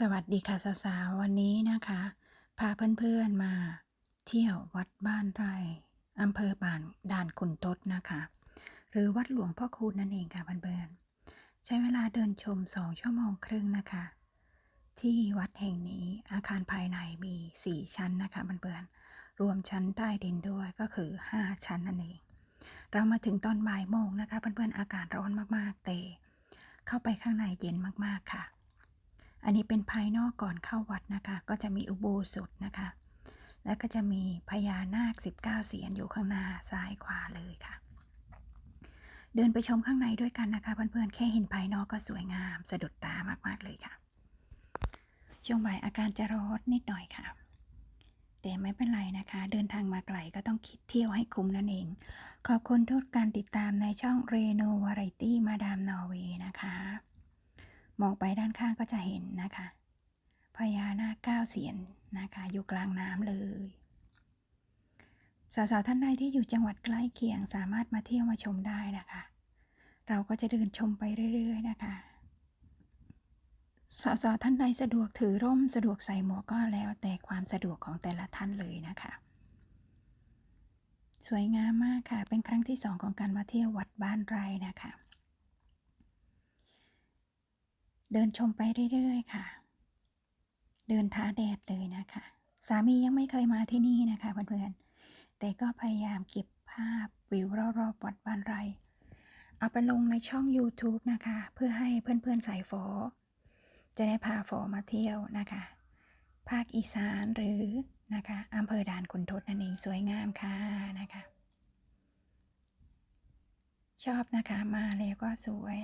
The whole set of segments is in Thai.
สวัสดีค่ะสาวๆวันนี้นะคะ พาเพื่อนๆมา เที่ยววัดบ้านไร่อำเภอบ้านด่านขุนทดนะคะ หรือวัดหลวงพ่อคูณนั่นเองค่ะเพื่อนๆใช้เวลาเดินชมสองชั่วโมงครึ่งนะคะ ที่วัดแห่งนี้อาคารภายในมี 4 ชั้นนะคะเพื่อนๆรวมชั้นใต้ดินด้วยก็คือ 5 ชั้นนั่นเอง เรามาถึงตอนบ่ายโมงนะคะเพื่อนๆอากาศร้อนมากๆแต่เข้าไปข้างในเย็นมากๆค่ะ อันนี้เป็นภายนอกก่อนเข้าวัดนะคะ ก็จะมีอุโบสถนะคะ แล้วก็จะมีพญานาค 19 เสียนอยู่ข้างหน้าซ้ายขวาเลยค่ะ เดินไปชมข้างในด้วยกันนะคะเพื่อนๆแค่เห็นภายนอกก็สวยงามสะดุดตามากๆเลยค่ะ ช่วงบ่ายอาการจะร้อนนิดหน่อยค่ะแต่ไม่เป็นไรนะคะ เดินทางมาไกลก็ต้องคิดเที่ยวให้คุ้มนั่นเอง ขอบคุณทุกการติดตามในช่องเรโนวาไรตี้มาดามนอร์เวย์นะคะ มองไปด้านข้างก็จะเห็นนะคะพญานาคเก้าเสียนนะคะ อยู่กลางน้ำเลย สาวๆท่านใดที่อยู่จังหวัดใกล้เคียงสามารถมาเที่ยวมาชมได้นะคะ เราก็จะเดินชมไปเรื่อย ๆ นะคะสาวๆท่านใดสะดวกถือร่มสะดวกใส่หมวกก็แล้วแต่ความสะดวกของแต่ละท่านเลยนะคะ สวยงามมากค่ะ เป็นครั้งที่สองของการมาเที่ยววัดบ้านไรนะคะ เดินชมไปเรื่อยๆ ค่ะ เดินท้าแดดเลยนะคะ สามียังไม่เคยมาที่นี่นะคะเพื่อนๆแต่ก็พยายามเก็บภาพวิวรอบๆวัดบ้านไร่เอาไปลงในช่อง YouTube นะคะ เพื่อให้เพื่อนๆสายฟอจะได้พาฟอมาเที่ยวนะคะ ภาคอีสานหรือนะคะอำเภอด่านขุนทดนั่นเองสวยงามค่ะนะคะ ชอบนะคะมาแล้วก็สวย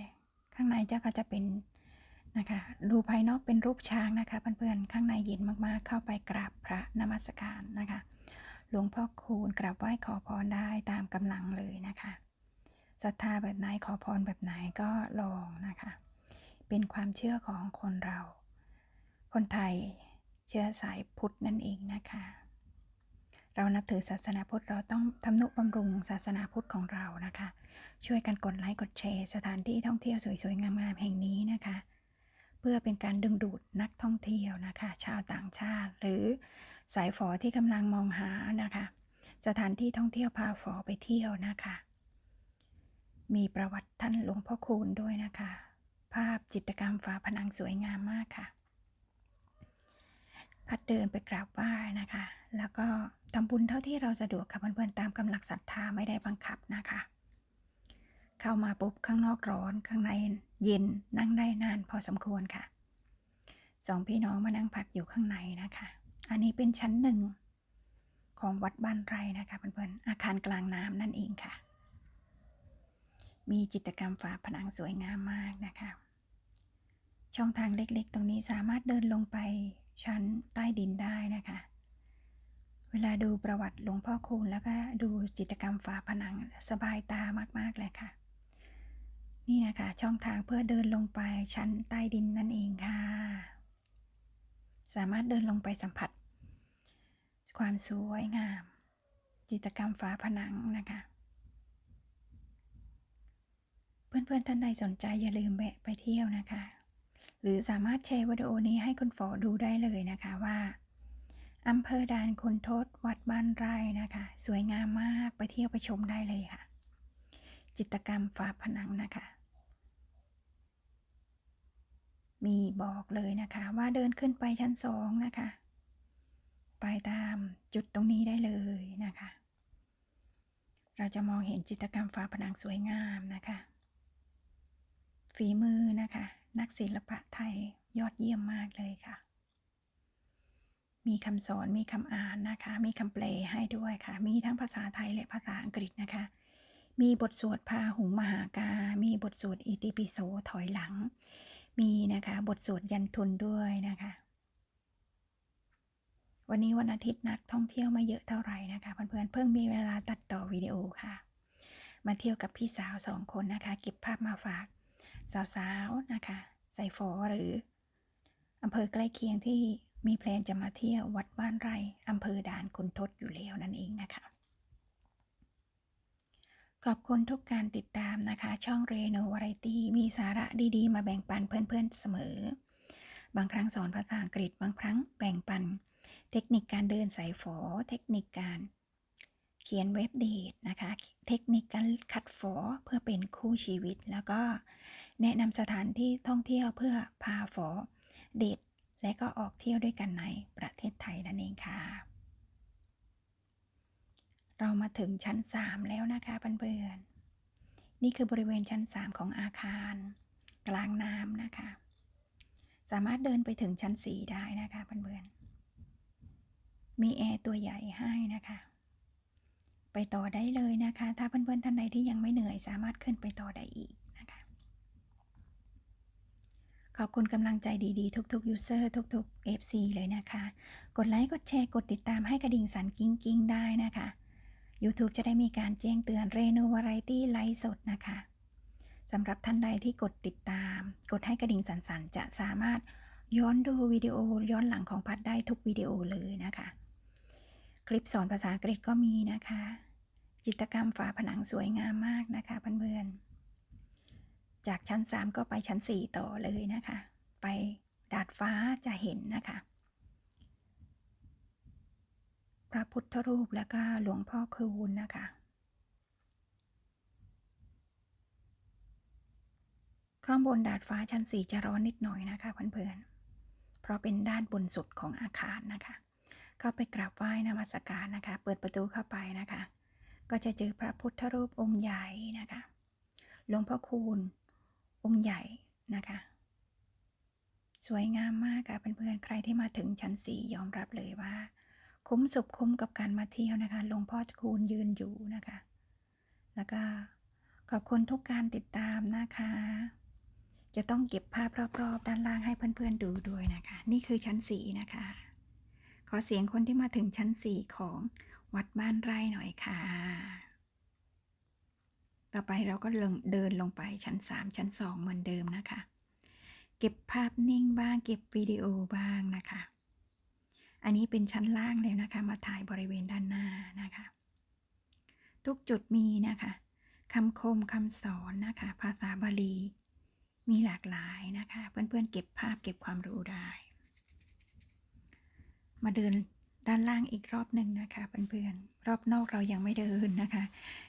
ข้างในเจ้าก็จะเป็น นะคะ ดูภายนอกเป็นรูปช้างนะคะเพื่อนๆข้างในเย็นมากๆ เข้าไปกราบพระนมัสการนะคะ หลวงพ่อคูณกราบไหว้ขอพรได้ตามกำลังเลยนะคะศรัทธาแบบไหนขอพรแบบไหนก็ลองนะคะ เป็นความเชื่อของคนเรา คนไทยเชื้อสายพุทธนั่นเองนะคะ เรานับถือศาสนาพุทธเราต้องทำนุบำรุงศาสนาพุทธของเรานะคะ ช่วยกันกดไลค์กดแชร์สถานที่ท่องเที่ยวสวยๆงามๆแห่งนี้นะคะ เพื่อเป็นการดึงดูดนักท่องเที่ยวนะคะ ชาวต่างชาติ หรือสายฝอที่กำลังมองหานะคะ สถานที่ท่องเที่ยวพาฝอไปเที่ยวนะคะ มีประวัติท่านหลวงพ่อคูณด้วยนะคะ ภาพจิตรกรรมฝาผนังสวยงามมากค่ะ พัดเดินไปกราบไหว้นะคะ แล้วก็ทำบุญเท่าที่เราสะดวกค่ะเพื่อนๆตามกำลังศรัทธาไม่ได้บังคับนะคะ เข้ามาปุ๊บข้างนอกร้อนข้างในเย็นนั่งได้นานพอสมควรค่ะสองพี่น้องมานั่งพักอยู่ข้างในนะคะ อันนี้เป็นชั้นหนึ่งของวัดบ้านไรนะคะเพื่อนๆอาคารกลางน้ำนั่นเองค่ะ มีจิตรกรรมฝาผนังสวยงามมากนะคะ ช่องทางเล็กๆ ตรงนี้สามารถเดินลงไปชั้นใต้ดินได้นะคะ เวลาดูประวัติหลวงพ่อคูณแล้วก็ดูจิตรกรรมฝาผนังสบายตามากๆเลยค่ะ นี่นะคะ ช่องทางเพื่อเดินลงไปชั้นใต้ดินนั่นเองค่ะ สามารถเดินลงไปสัมผัส ความสวยงาม จิตรกรรมฝาผนังนะคะ เพื่อนๆท่านใดสนใจอย่าลืมแวะไปเที่ยวนะคะ หรือสามารถแชร์วิดีโอนี้ให้คุณฝอดูได้เลยนะคะว่าอำเภอด่านคุณทศวัดบ้านไร่นะคะ สวยงามมากไปเที่ยวไปชมได้เลยค่ะ จิตรกรรมฝาผนังนะคะ มีบอกเลยนะคะว่าเดินขึ้นไปชั้นสองนะคะ ไปตามจุดตรงนี้ได้เลยนะคะ เราจะมองเห็นจิตรกรรมฝาผนังสวยงามนะคะ ฝีมือนะคะ นักศิลปะไทยยอดเยี่ยมมากเลยค่ะ มีคำสอนมีคำอ่านนะคะ มีคำแปลให้ด้วยค่ะ มีทั้งภาษาไทยและภาษาอังกฤษนะคะ มีบทสวดพาหุงมหากา มีบทสวดอิติปิโสถอยหลัง มีนะคะบทสวดยันทุนด้วยนะคะ วันนี้วันอาทิตย์นักท่องเที่ยวไม่เยอะเท่าไหร่นะคะเพื่อนๆเพิ่งมีเวลาตัดต่อวิดีโอค่ะ มาเที่ยวกับพี่สาวสองคนนะคะ เก็บภาพมาฝากสาวๆนะคะ ใส่ฟอหรืออำเภอใกล้เคียงที่มีแพลนจะมาเที่ยววัดบ้านไร่อำเภอด่านคุณทศอยู่แล้วนั่นเองนะคะ ขอบคุณทุกการติดตามนะคะ ช่องเรโนวาไรตี้มีสาระดีๆ มาแบ่งปันเพื่อนๆเสมอ บางครั้งสอนภาษาอังกฤษบางครั้งแบ่งปัน เทคนิคการเดินสายฝอ เทคนิคการ เขียนเว็บเดทนะคะ เทคนิคการคัดฝอเพื่อเป็นคู่ชีวิต แล้วก็แนะนำสถานที่ท่องเที่ยวเพื่อพาฝอเดทและก็ออกเที่ยวด้วยกันในประเทศไทยนั่นเองค่ะ เรามาถึงชั้น 3 แล้วนะคะเพื่อนๆนี่คือบริเวณชั้น 3 ของอาคาร กลางน้ำนะคะ สามารถเดินไปถึงชั้น 4 ได้นะคะเพื่อนๆมีแอร์ตัวใหญ่ให้นะคะ ไปต่อได้เลยนะคะ ถ้าเพื่อนๆท่านใดที่ยังไม่เหนื่อย สามารถขึ้นไปต่อได้อีกนะคะ ขอบคุณกำลังใจดีๆ ทุกๆ user ทุกๆ FC เลยนะคะ กดไลค์กดแชร์กดติดตามให้กระดิ่งสั่นกิ้งกิ้งๆได้นะคะ YouTube จะได้มีการแจ้งเตือนเรนูวาไรตี้ไลฟ์สดนะคะสำหรับท่านใดที่กดติดตาม กดให้กระดิ่งสั่นๆ จะสามารถย้อนดูวิดีโอย้อนหลังของพัดได้ทุกวิดีโอเลยนะคะ คลิปสอนภาษาอังกฤษก็มีนะคะ จิตรกรรมฝาผนังสวยงามมากนะคะเพื่อนๆจากชั้น 3 ก็ไปชั้น 4 ต่อเลยนะคะ ไปดาดฟ้าจะเห็นนะคะ พระพุทธรูปแล้วก็หลวงพ่อคูณนะคะ ข้างบนดาดฟ้าชั้น4จะร้อนนิดหน่อยนะคะเพื่อนๆ เพราะเป็นด้านบนสุดของอาคารนะคะ เข้าไปกราบไหว้นมัสการนะคะ เปิดประตูเข้าไปนะคะ ก็จะเจอพระพุทธรูปองค์ใหญ่นะคะ หลวงพ่อคูณองค์ใหญ่นะคะสวยงามมากค่ะเพื่อนๆ ใครที่มาถึงชั้น 4 ยอมรับเลยว่า คุ้มสุขคุ้มกับการมาเที่ยวนะคะหลวงพ่อคูณยืนอยู่นะคะ แล้วก็ขอบคุณทุกการติดตามนะคะ จะต้องเก็บภาพรอบๆ ด้านล่างให้เพื่อนๆดูด้วยนะคะ นี่คือชั้น4นะคะ ขอเสียงคนที่มาถึงชั้น4ของวัดบ้านไร่หน่อยค่ะ ต่อไปเราก็เดินลงไปชั้น3ชั้น2เหมือนเดิมนะคะ เก็บภาพนิ่งบ้างเก็บวิดีโอบ้างนะคะ อันนี้เป็นชั้นล่างแล้วนะคะ มาถ่ายบริเวณด้านหน้านะคะ ทุกจุดมีนะคะคำคมคำสอนนะคะ ภาษาบาลี มีหลากหลายนะคะ เพื่อนๆเก็บภาพเก็บความรู้ได้ มาเดินด้านล่างอีกรอบหนึ่งนะคะเพื่อนๆรอบนอกเรายังไม่เดินนะคะ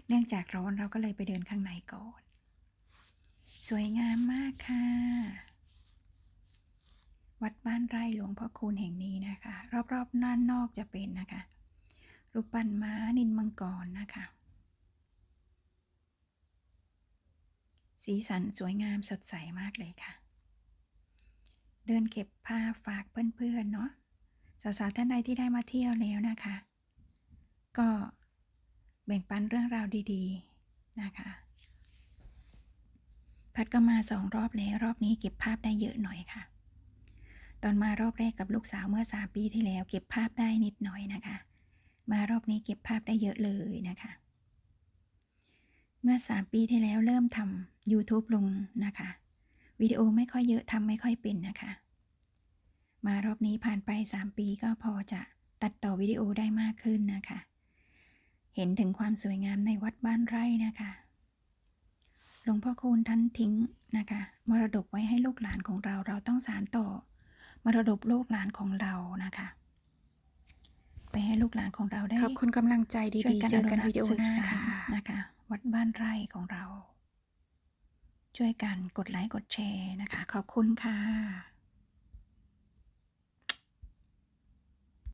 เนื่องจากร้อนเราก็เลยไปเดินข้างในก่อน สวยงามมากค่ะ วัดบ้านไร่หลวงพ่อคูณแห่งนี้นะคะ รอบๆด้านนอกจะเป็นนะคะ รูปปั้นม้านินมังกรนะคะ สีสันสวยงามสดใสมากเลยค่ะ เดินเก็บภาพฝากเพื่อนๆเนาะสาวๆท่านใดที่ได้มาเที่ยวแล้วนะคะ ก็แบ่งปันเรื่องราวดีๆนะคะ พัดก็มาสองรอบแล้วรอบนี้เก็บภาพได้เยอะหน่อยค่ะ ตอนมารอบแรกกับลูกสาวเมื่อสามปีที่แล้ว เก็บภาพได้นิดหน่อยนะคะ มารอบนี้เก็บภาพได้เยอะเลยนะคะ เมื่อ 3 ปีที่แล้วเริ่มทำ YouTube ลงนะคะ วิดีโอไม่ค่อยเยอะทำไม่ค่อยเป็นนะคะ มารอบนี้ผ่านไป 3 ปีก็พอจะตัดต่อวิดีโอได้มากขึ้นนะคะ เห็นถึงความสวยงามในวัดบ้านไร่นะคะหลวงพ่อคูณท่านทิ้งนะคะ มรดกไว้ให้ลูกหลานของเราเราต้องสานต่อ มรดกลูกหลานของเรานะคะ ไปให้ลูกหลานของเราได้ขอบคุณกำลังใจช่วยดีกันๆเจอกันอนุรักษ์วิดีโอหน้าสืบสค่ะนนะคะ วัดบ้านไร่ของเรา ช่วยกันกดไลค์กดแชร์นะคะ ขอบคุณค่ะ